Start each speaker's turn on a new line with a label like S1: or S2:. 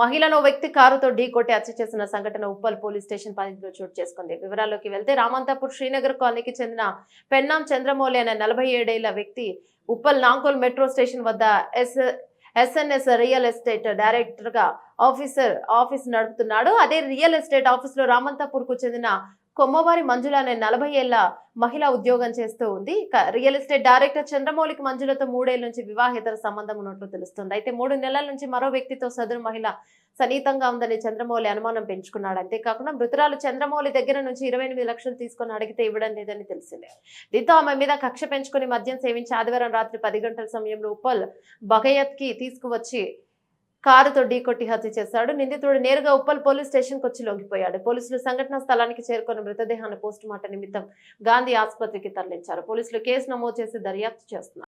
S1: మహిళను వ్యక్తి కారుతో ఢీకొట్టి హత్య చేసిన సంఘటన ఉప్పల్ పోలీస్ స్టేషన్ పరిధిలో చోటు చేసుకుంది. వివరాల్లోకి వెళ్తే రామంతాపూర్ శ్రీనగర్ కాలనీకి చెందిన పెన్నాం చంద్రమౌళి అనే నలభై ఏడేళ్ళ వ్యక్తి ఉప్పల్ నాంకోల్ మెట్రో స్టేషన్ వద్ద ఎస్ ఎస్ఎన్ఎస్ రియల్ ఎస్టేట్ డైరెక్టర్గా ఆఫీసర్ ఆఫీస్ నడుపుతున్నాడు. అదే రియల్ ఎస్టేట్ ఆఫీస్లో రామంతాపూర్కు చెందిన కొమ్మవారి మంజుల అనే నలభై ఏళ్ళ మహిళ ఉద్యోగం చేస్తూ ఉంది. రియల్ ఎస్టేట్ డైరెక్టర్ చంద్రమౌళికి మంజులతో మూడేళ్ళ నుంచి వివాహేతర సంబంధం ఉన్నట్లు తెలుస్తుంది. అయితే మూడు నెలల నుంచి మరో వ్యక్తితో సదరు మహిళ సన్నిహితంగా ఉందని చంద్రమౌళి అనుమానం పెంచుకున్నాడు. అంతేకాకుండా మృతురాలు చంద్రమౌళి దగ్గర నుంచి ఇరవై ఎనిమిది లక్షలు తీసుకొని అడిగితే ఇవ్వడం లేదని తెలిసిందే. దీంతో ఆమె మీద కక్ష పెంచుకుని మద్యం సేవించి ఆదివారం రాత్రి పది గంటల సమయంలో ఉప్పల్ బగయత్కి తీసుకువచ్చి కారుతో ఢీకొట్టి హత్య చేశాడు. నిందితుడు నేరుగా ఉప్పల్ పోలీస్ స్టేషన్కు వచ్చి లొంగిపోయాడు. పోలీసులు సంఘటనా స్థలానికి చేరుకున్న మృతదేహాన్ని పోస్టుమార్టం నిమిత్తం గాంధీ ఆసుపత్రికి తరలించారు. పోలీసులు కేసు నమోదు చేసి దర్యాప్తు చేస్తున్నారు.